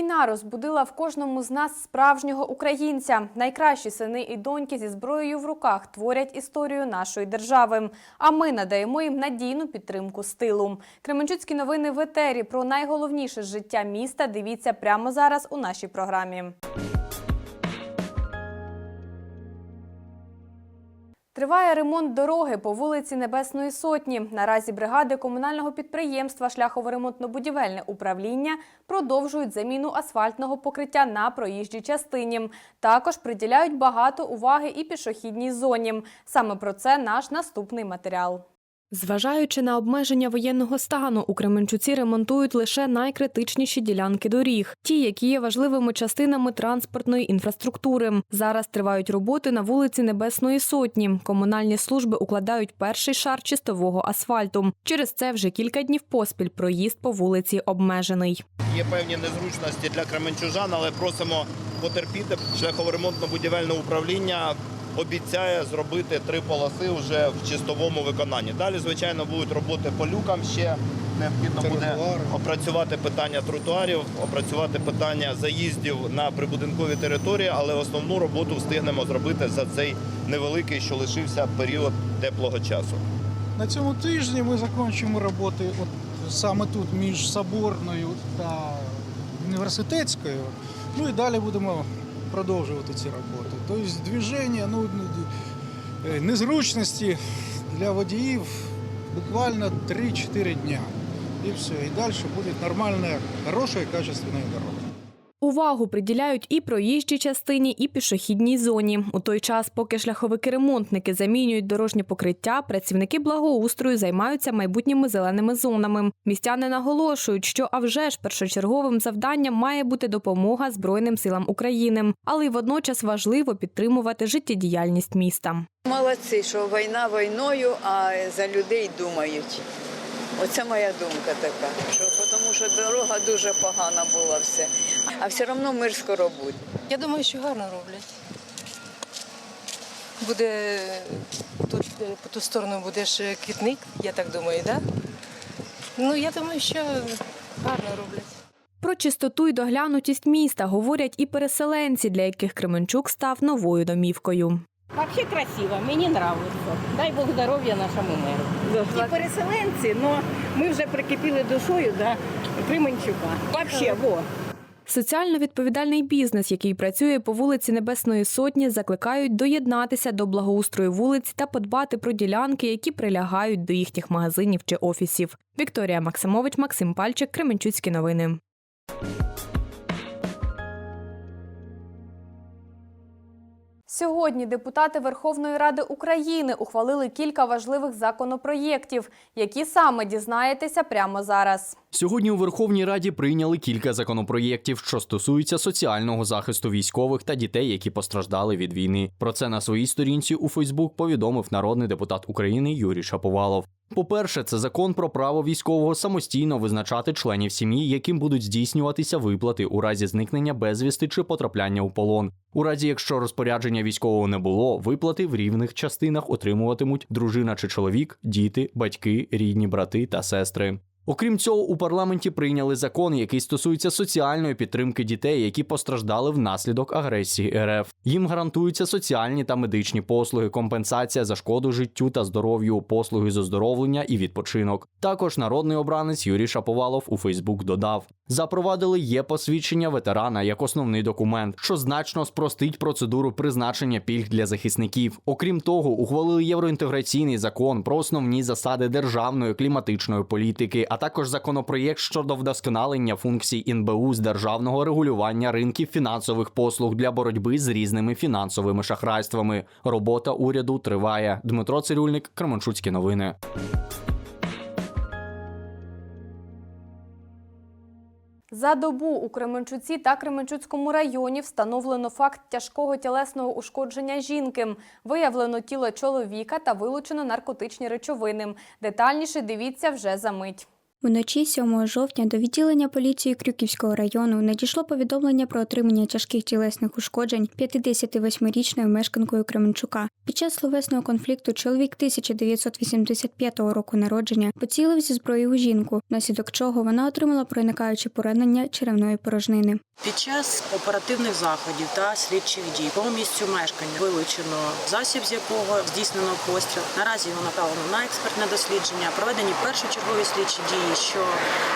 Війна розбудила в кожному з нас справжнього українця. Найкращі сини і доньки зі зброєю в руках творять історію нашої держави. А ми надаємо їм надійну підтримку з тилу. Кременчуцькі новини в етері про найголовніше життя міста. Дивіться прямо зараз у нашій програмі. Триває ремонт дороги по вулиці Небесної Сотні. Наразі бригади комунального підприємства Шляхово-ремонтно-будівельне управління продовжують заміну асфальтного покриття на проїжджій частині. Також приділяють багато уваги і пішохідній зоні. Саме про це наш наступний матеріал. Зважаючи на обмеження воєнного стану, у Кременчуці ремонтують лише найкритичніші ділянки доріг, ті, які є важливими частинами транспортної інфраструктури. Зараз тривають роботи на вулиці Небесної Сотні. Комунальні служби укладають перший шар чистового асфальту. Через це вже кілька днів поспіль проїзд по вулиці обмежений. Є певні незручності для кременчужан, але просимо потерпіти. Шляхово-ремонтно-будівельне управління обіцяє зробити три полоси вже в чистовому виконанні. Далі, звичайно, будуть роботи по люкам. Ще необхідно буде опрацювати питання тротуарів, опрацювати питання заїздів на прибудинкові території, але основну роботу встигнемо зробити за цей невеликий, що лишився період теплого часу. На цьому тижні ми закінчимо роботи от саме тут між Соборною та університетською. Ну і далі будемо продовжувати ці роботи. Тобто движення, ну, е, незручності для водіїв буквально 3-4 дня. І все. І далі буде нормальна, хороша і качественна дорога. Увагу приділяють і проїжджій частині, і пішохідній зоні. У той час, поки шляховики-ремонтники замінюють дорожнє покриття, працівники благоустрою займаються майбутніми зеленими зонами. Містяни наголошують, що а вже ж першочерговим завданням має бути допомога Збройним силам України, але й водночас важливо підтримувати життєдіяльність міста. Молодці, що війна війною, а за людей думають. Оце моя думка така, що що дорога дуже погана була все. А все одно мир скоро буде. Я думаю, що гарно роблять. Буде тут е, по ту сторону буде ж квітник, я так думаю, так? Да? Ну, я думаю, що гарно роблять. Про чистоту й доглянутість міста говорять і переселенці, для яких Кременчук став новою домівкою. Вообще красиво, мені нравиться. Дай Бог здоров'я нашому меру. Ті переселенці, але ми вже прикипіли душою до Кременчука. Вообще, во. Соціально відповідальний бізнес, який працює по вулиці Небесної Сотні, закликають доєднатися до благоустрою вулиць та подбати про ділянки, які прилягають до їхніх магазинів чи офісів. Вікторія Максимович, Максим Пальчик, Кременчуцькі новини. Сьогодні депутати Верховної Ради України ухвалили кілька важливих законопроєктів, які саме дізнаєтеся прямо зараз. Сьогодні у Верховній Раді прийняли кілька законопроєктів, що стосуються соціального захисту військових та дітей, які постраждали від війни. Про це на своїй сторінці у Фейсбук повідомив народний депутат України Юрій Шаповалов. По-перше, це закон про право військового самостійно визначати членів сім'ї, яким будуть здійснюватися виплати у разі зникнення безвісти чи потрапляння у полон. У разі, якщо розпорядження військового не було, виплати в рівних частинах отримуватимуть дружина чи чоловік, діти, батьки, рідні брати та сестри. Окрім цього, у парламенті прийняли закон, який стосується соціальної підтримки дітей, які постраждали внаслідок агресії РФ. Їм гарантуються соціальні та медичні послуги, компенсація за шкоду життю та здоров'ю, послуги з оздоровлення і відпочинок. Також народний обранець Юрій Шаповалов у Фейсбук додав: запровадили є посвідчення ветерана як основний документ, що значно спростить процедуру призначення пільг для захисників. Окрім того, ухвалили євроінтеграційний закон про основні засади державної кліматичної політики, а також законопроєкт щодо вдосконалення функцій НБУ з державного регулювання ринків фінансових послуг для боротьби з різними фінансовими шахрайствами. Робота уряду триває. Дмитро Цирюльник, Кременчуцькі новини. За добу у Кременчуці та Кременчуцькому районі встановлено факт тяжкого тілесного ушкодження жінки. Виявлено тіло чоловіка та вилучено наркотичні речовини. Детальніше дивіться вже за мить. Вночі 7 жовтня до відділення поліції Крюківського району надійшло повідомлення про отримання тяжких тілесних ушкоджень 58-річною мешканкою Кременчука. Під час словесного конфлікту чоловік 1985 року народження поцілив зі зброєю у жінку, внаслідок чого вона отримала проникаюче поранення черевної порожнини. Під час оперативних заходів та слідчих дій по місцю мешкання вилучено засіб, з якого здійснено постріл. Наразі його направлено на експертне дослідження. Проведені першочергові слідчі дії, що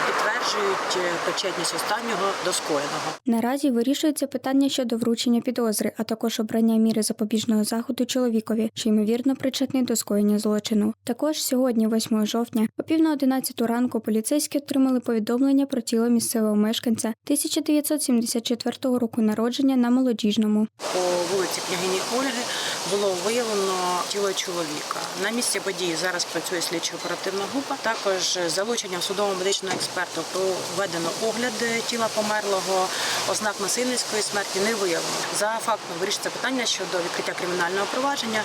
підтверджують е, причетність останнього до скоєного. Наразі вирішується питання щодо вручення підозри, а також обрання міри запобіжного заходу чоловікові, що ймовірно причетний до скоєння злочину. Також сьогодні, 8 жовтня, о пів на 11 ранку, поліцейські отримали повідомлення про тіло місцевого мешканця 1974 року народження на молодіжному. По вулиці княгині Ольги було виявлено тіло чоловіка. На місці події зараз працює слідчо-оперативна група. Також з залученням судово медичного експерту проведено огляд тіла померлого. Ознак насильницької смерті не виявлено. За фактом вирішиться питання щодо відкриття кримінального провадження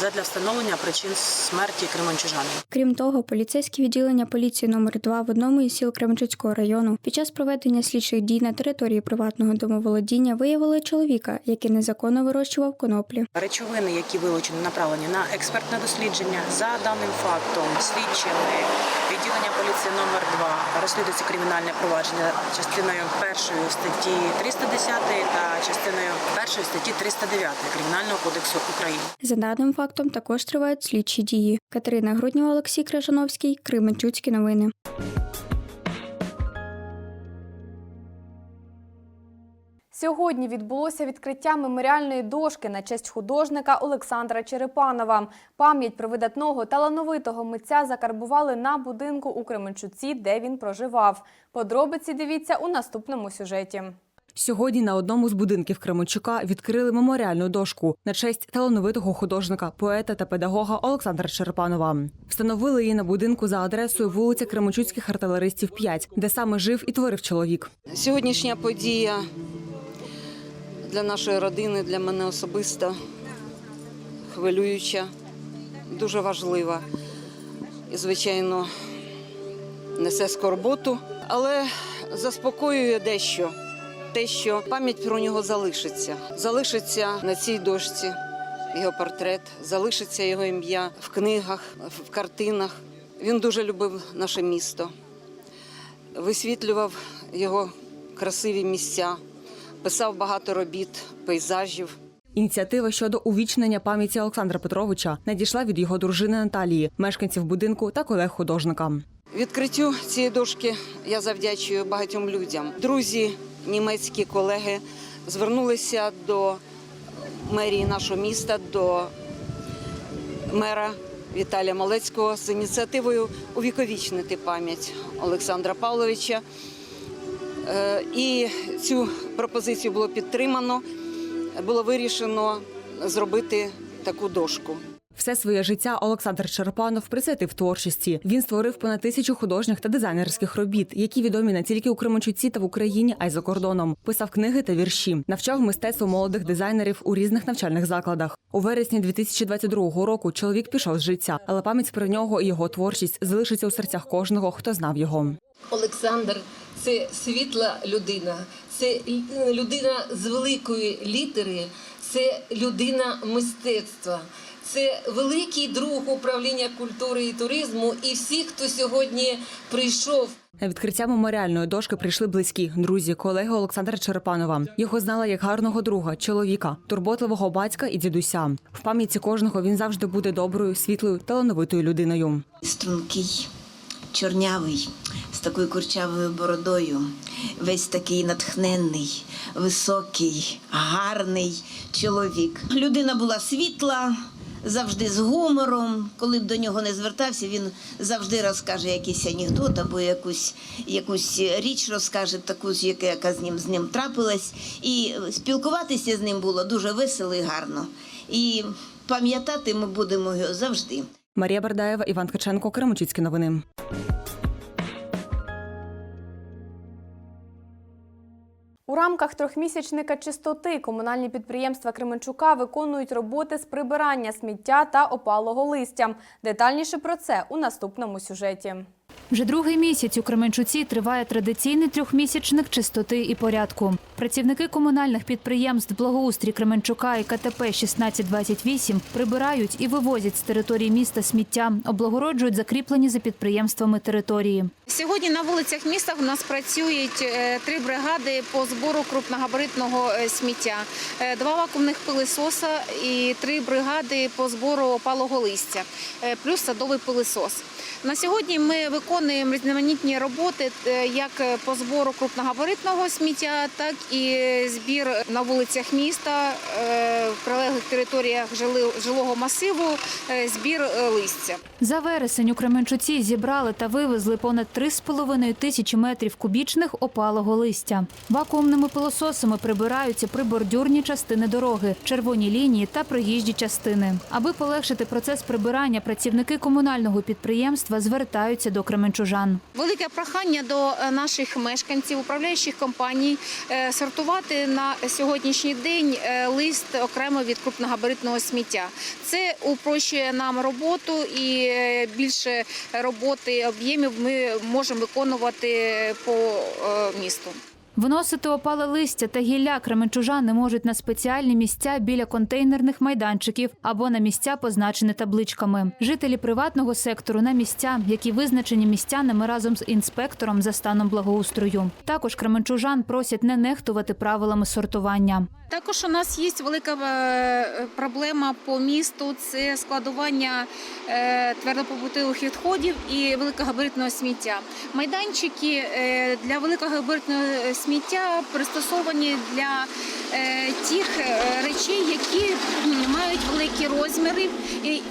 задля встановлення причин смерті кримончужанина. Крім того, поліцейське відділення поліції номер 2 в одному із сіл Кременчуцького району під час проведення слідчих дій на території приватного домоволодіння виявили чоловіка, який незаконно вирощував коноплі. Речовини, які вилучені, направлені на експертне дослідження. За даним фактом, слідчими відділення поліції номер 2 розслідується кримінальне провадження частиною першої статті 310 та частиною першої статті 309 Кримінального кодексу України. За даним фактом також тривають слідчі дії. Катерина Груднєва, Олексій Крижановський, Кременчуцькі новини. Сьогодні відбулося відкриття меморіальної дошки на честь художника Олександра Черепанова. Пам'ять про видатного талановитого митця закарбували на будинку у Кременчуці, де він проживав. Подробиці дивіться у наступному сюжеті. Сьогодні на одному з будинків Кременчука відкрили меморіальну дошку на честь талановитого художника, поета та педагога Олександра Черепанова. Встановили її на будинку за адресою вулиця Кременчуцьких артилеристів 5, де саме жив і творив чоловік. Сьогоднішня подія для нашої родини, для мене особисто хвилююча, дуже важлива і, звичайно, несе скорботу, але заспокоює дещо. Те, що пам'ять про нього залишиться. Залишиться на цій дошці його портрет, залишиться його ім'я в книгах, в картинах. Він дуже любив наше місто, висвітлював його красиві місця, писав багато робіт, пейзажів. Ініціатива щодо увічнення пам'яті Олександра Петровича надійшла від його дружини Наталії, мешканців будинку та колег художника. Відкриттю цієї дошки я завдячую багатьом людям. Друзі, німецькі колеги звернулися до мерії нашого міста, до мера Віталія Малецького з ініціативою увіковічнити пам'ять Олександра Павловича. Е, І цю пропозицію було підтримано. Було вирішено зробити таку дошку. Все своє життя Олександр Черепанов присвятив творчості. Він створив понад тисячу художніх та дизайнерських робіт, які відомі не тільки у Кременчуці та в Україні, а й за кордоном. Писав книги та вірші, навчав мистецтво молодих дизайнерів у різних навчальних закладах. У вересні 2022 року чоловік пішов з життя, але пам'ять про нього і його творчість залишиться у серцях кожного, хто знав його. Олександр це світла людина, це людина з великої літери, це людина мистецтва. Це великий друг управління культури і туризму, і всі, хто сьогодні прийшов На відкриття меморіальної дошки прийшли близькі друзі, колеги Олександра Черепанова. Його знала як гарного друга, чоловіка, турботливого батька і дідуся. В пам'яті кожного він завжди буде доброю, світлою, талановитою людиною. Стрункий, чорнявий, такою курчавою бородою, весь такий натхненний, високий, гарний чоловік. Людина була світла, завжди з гумором. Коли б до нього не звертався, він завжди розкаже якийсь анекдот або якусь, якусь річ розкаже, таку, яка, яка з ним з ним трапилась. І спілкуватися з ним було дуже весело і гарно. І пам'ятати ми будемо його завжди. Марія Бердаєва, Іван Ткаченко, Кременчуцькі новини. У рамках трьохмісячника чистоти комунальні підприємства Кременчука виконують роботи з прибирання сміття та опалого листя. Детальніше про це у наступному сюжеті. Вже другий місяць у Кременчуці триває традиційний трьохмісячник чистоти і порядку. Працівники комунальних підприємств благоустрій Кременчука і КТП 1628 прибирають і вивозять з території міста сміття, облагороджують закріплені за підприємствами території. Сьогодні на вулицях міста в нас працюють е, три бригади по збору крупногабаритного е, сміття, Е, два вакуумних пилисоса і три бригади по збору опалого листя, плюс садовий пилисос. На сьогодні ми виконуємо різноманітні роботи як по збору крупногабаритного сміття, так і збір на вулицях міста, в прилеглих територіях жилого масиву, збір листя. За вересень у Кременчуці зібрали та вивезли понад 3,5 тисячі метрів кубічних опалого листя. Вакуумними пилососами прибираються прибордюрні частини дороги, червоні лінії та проїжджі частини. Аби полегшити процес прибирання, працівники комунального підприємства звертаються до кременчужан. Велике прохання до е, наших мешканців, управляючих компаній е, сортувати на сьогоднішній день е, лист окремо від крупногабаритного сміття. Це упрощує нам роботу і більше роботи об'ємів ми можемо виконувати по е, місту. Виносити опале листя та гілля кременчужани можуть на спеціальні місця біля контейнерних майданчиків або на місця, позначені табличками. Жителі приватного сектору на місця, які визначені містянами разом з інспектором за станом благоустрою. Також кременчужан просять не нехтувати правилами сортування. Також у нас є велика е, проблема по місту це складування е, твердопобутових відходів і великогабаритного сміття. Майданчики е, для великогабаритного сміття пристосовані для е, тих е, речей, які мають великі розміри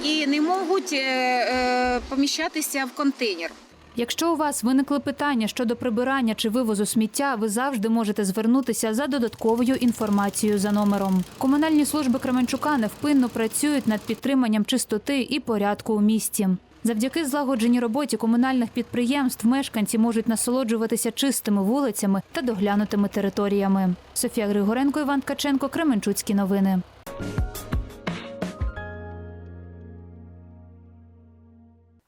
і, не можуть е, поміщатися в контейнер. Якщо у вас виникли питання щодо прибирання чи вивозу сміття, ви завжди можете звернутися за додатковою інформацією за номером. Комунальні служби Кременчука невпинно працюють над підтриманням чистоти і порядку у місті. Завдяки злагодженій роботі комунальних підприємств мешканці можуть насолоджуватися чистими вулицями та доглянутими територіями. Софія Григоренко, Іван Ткаченко, Кременчуцькі новини.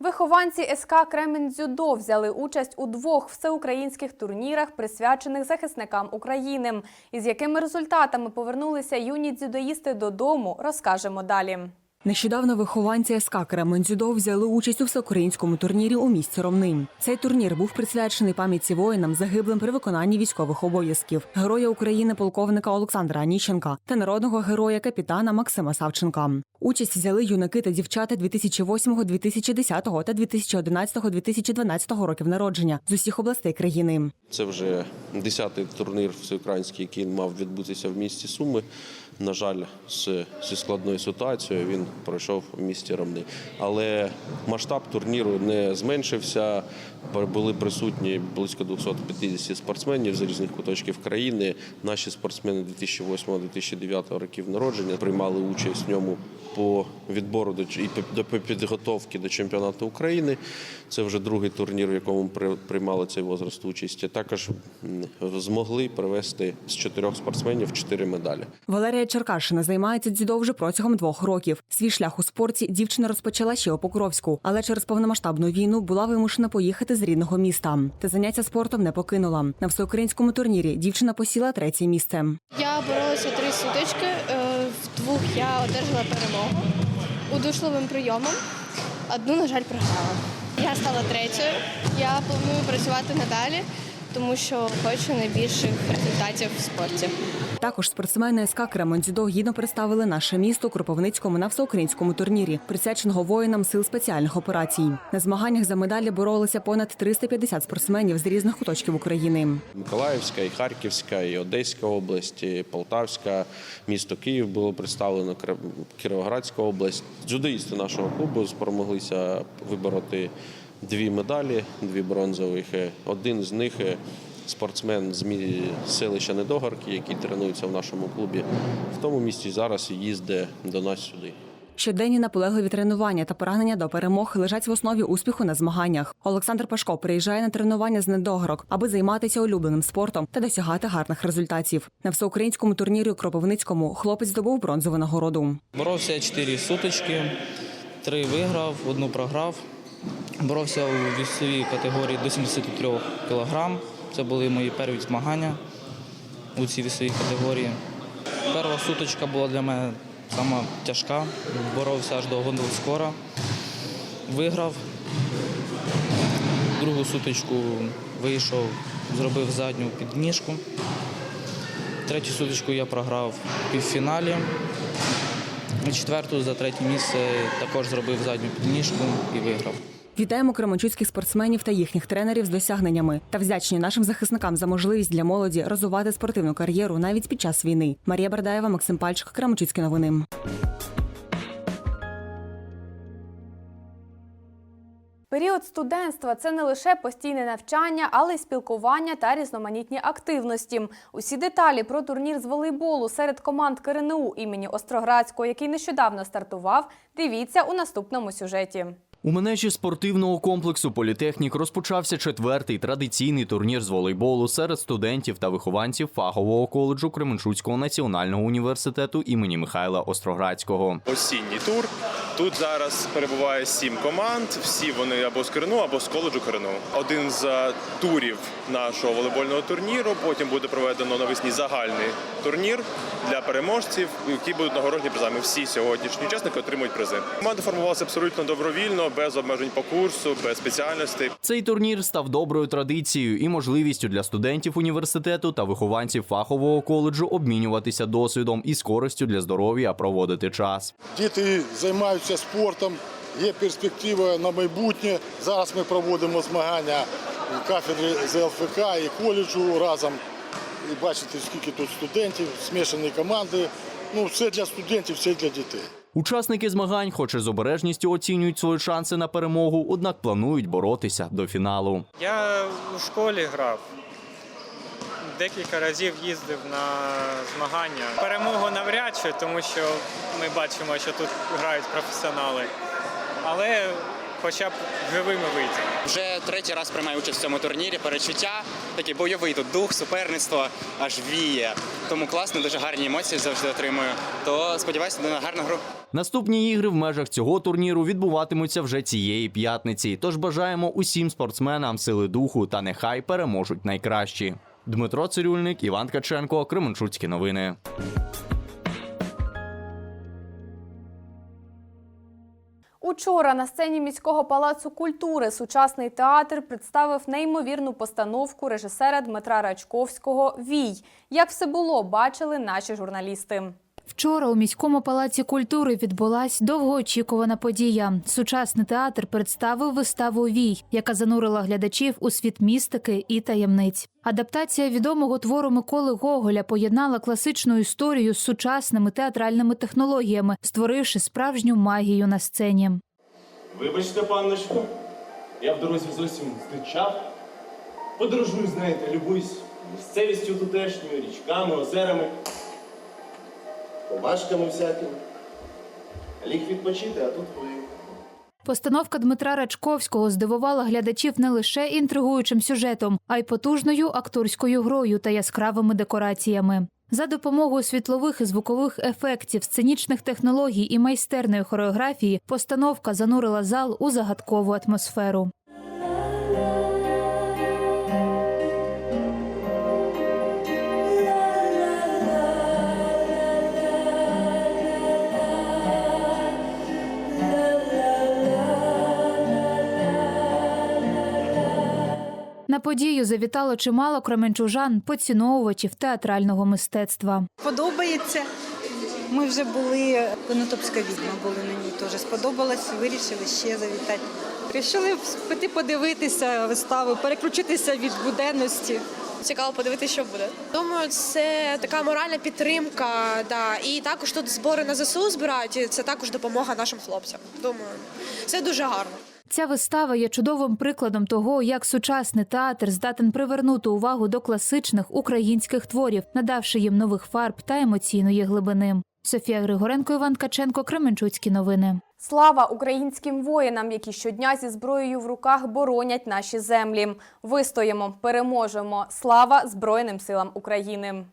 Вихованці СК Кремень Дзюдо взяли участь у двох всеукраїнських турнірах, присвячених захисникам України. Із якими результатами повернулися юні дзюдоїсти додому, розкажемо далі. Нещодавно вихованці СК Кремень Дзюдо взяли участь у всеукраїнському турнірі у місті Ромни. Цей турнір був присвячений пам'яті воїнам, загиблим при виконанні військових обов'язків, героя України полковника Олександра Аніщенка та народного героя капітана Максима Савченка. Участь взяли юнаки та дівчата 2008, 2010 та 2011, 2012 років народження з усіх областей країни. Це вже десятий турнір всеукраїнський, який мав відбутися в місті Суми. На жаль, з, зі складною ситуацією він пройшов в місті Ромни. Але масштаб турніру не зменшився. Були присутні близько 250 спортсменів з різних куточків країни. Наші спортсмени 2008-2009 років народження приймали участь в ньому по відбору до і до підготовки до чемпіонату України. Це вже другий турнір, в якому ми приймали цей возраст участі. Також змогли привезти з чотирьох спортсменів чотири медалі. Валерія Черкашина займається дзюдо вже протягом двох років. Свій шлях у спорті дівчина розпочала ще у Покровську, але через повномасштабну війну була вимушена поїхати з рідного міста. Та заняття спортом не покинула. На всеукраїнському турнірі дівчина посіла третє місце. Я боролася три сутички. Двох я одержала перемогу удушливим прийомом. Одну, на жаль, програла. Я стала третьою. Я планую працювати надалі, тому що хочу найбільших результатів в спорті. Також спортсмени СК Кремень дзюдо гідно представили наше місто у Кропивницькому на всеукраїнському турнірі, присвяченого воїнам сил спеціальних операцій. На змаганнях за медалі боролися понад 350 спортсменів з різних куточків України. Миколаївська, і Харківська, і Одеська область, і Полтавська, місто Київ було представлено, Кіровоградська область. Дзюдоїсти нашого клубу спромоглися вибороти дві медалі, дві бронзових. Один з них е, спортсмен з селища Недогарки, який тренується в нашому клубі. В тому місті зараз їздить до нас сюди. Щоденні наполегливі тренування та прагнення до перемог лежать в основі успіху на змаганнях. Олександр Пашко приїжджає на тренування з недогорок, аби займатися улюбленим спортом та досягати гарних результатів. На всеукраїнському турнірі у Кропивницькому хлопець здобув бронзову нагороду. Боровся 4 сутички, три виграв, одну програв. Боровся у вісовій категорії до 73 кг. Це були мої перші змагання у цій вісовій категорії. Перша сутичка була для мене сама тяжка. Боровся аж до гондол скора. Виграв. другу сутичку вийшов, зробив задню підніжку. Третю сутичку я програв в півфіналі. Четверту за третє місце також зробив задню підніжку і виграв. Вітаємо кременчуцьких спортсменів та їхніх тренерів з досягненнями та вдячні нашим захисникам за можливість для молоді розвивати спортивну кар'єру навіть під час війни. Марія Бердаєва, Максим Пальчик, Кременчуцькі новини. Період студентства це не лише постійне навчання, але й спілкування та різноманітні активності. Усі деталі про турнір з волейболу серед команд КРНУ імені Остроградського, який нещодавно стартував, дивіться у наступному сюжеті. У менеджі спортивного комплексу Політехнік розпочався четвертий традиційний турнір з волейболу серед студентів та вихованців фахового коледжу Кременчуцького національного університету імені Михайла Остроградського. осінній тур. Тут зараз перебуває сім команд. Всі вони або з КРНУ, або з коледжу КРНУ. Один з е, турів нашого волейбольного турніру. Потім буде проведено навесні загальний турнір для переможців, які будуть нагороджені призами. Всі сьогоднішні учасники отримують призи. Команда формувалася абсолютно добровільно, без обмежень по курсу, без спеціальностей. Цей турнір став доброю традицією і можливістю для студентів університету та вихованців фахового коледжу обмінюватися досвідом і з користю для здоров'я проводити час. Діти займаються спортом, є перспектива на майбутнє. Зараз ми проводимо змагання кафедри ЗЛФК і коледжу разом. І бачите, скільки тут студентів, смішані команди. Ну, все для студентів, все для дітей. Учасники змагань, хоч і з обережністю оцінюють свої шанси на перемогу, однак планують боротися до фіналу. Я у школі грав. Декілька разів їздив на змагання. Перемогу навряд чи, тому що ми бачимо, що тут грають професіонали. Але хоча б живими вийти. Вже третій раз приймаю участь в цьому турнірі. Перечуття такий бойовий тут дух, суперництво аж віє. Тому класно, дуже гарні емоції завжди отримую. То сподіваюся на гарну гру. Наступні ігри в межах цього турніру відбуватимуться вже цієї п'ятниці. Тож бажаємо усім спортсменам сили духу та нехай переможуть найкращі. Дмитро Цирюльник, Іван Ткаченко, Кременчуцькі новини. Учора на сцені міського палацу культури сучасний театр представив неймовірну постановку режисера Дмитра Рачковського Вій. Як все було, бачили наші журналісти. Вчора у міському палаці культури відбулась довгоочікувана подія. Сучасний театр представив виставу Вій, яка занурила глядачів у світ містики і таємниць. Адаптація відомого твору Миколи Гоголя поєднала класичну історію з сучасними театральними технологіями, створивши справжню магію на сцені. Вибачте, панночко, я в дорозі зовсім здичав. Подорожую, знаєте, любуюсь місцевістю тутешньою, річками, озерами, побачками всякими. Ліг відпочити, а тут ви. Постановка Дмитра Рачковського здивувала глядачів не лише інтригуючим сюжетом, а й потужною акторською грою та яскравими декораціями. За допомогою світлових і звукових ефектів, сценічних технологій і майстерної хореографії постановка занурила зал у загадкову атмосферу. На подію завітало чимало кременчужан, поціновувачів театрального мистецтва. Подобається. Ми вже були Конотопська відьма були на ній теж. Сподобалось, вирішили ще завітати. Рішили піти подивитися виставу, переключитися від буденності. Цікаво подивитися, що буде. Думаю, це така моральна підтримка. Да. І також тут збори на ЗСУ збирають. і Це також допомога нашим хлопцям. Думаю, це дуже гарно. Ця вистава є чудовим прикладом того, як сучасний театр здатен привернути увагу до класичних українських творів, надавши їм нових фарб та емоційної глибини. Софія Григоренко, Іван Ткаченко, Кременчуцькі новини. Слава українським воїнам, які щодня зі зброєю в руках боронять наші землі. Вистоїмо, переможемо. Слава Збройним силам України.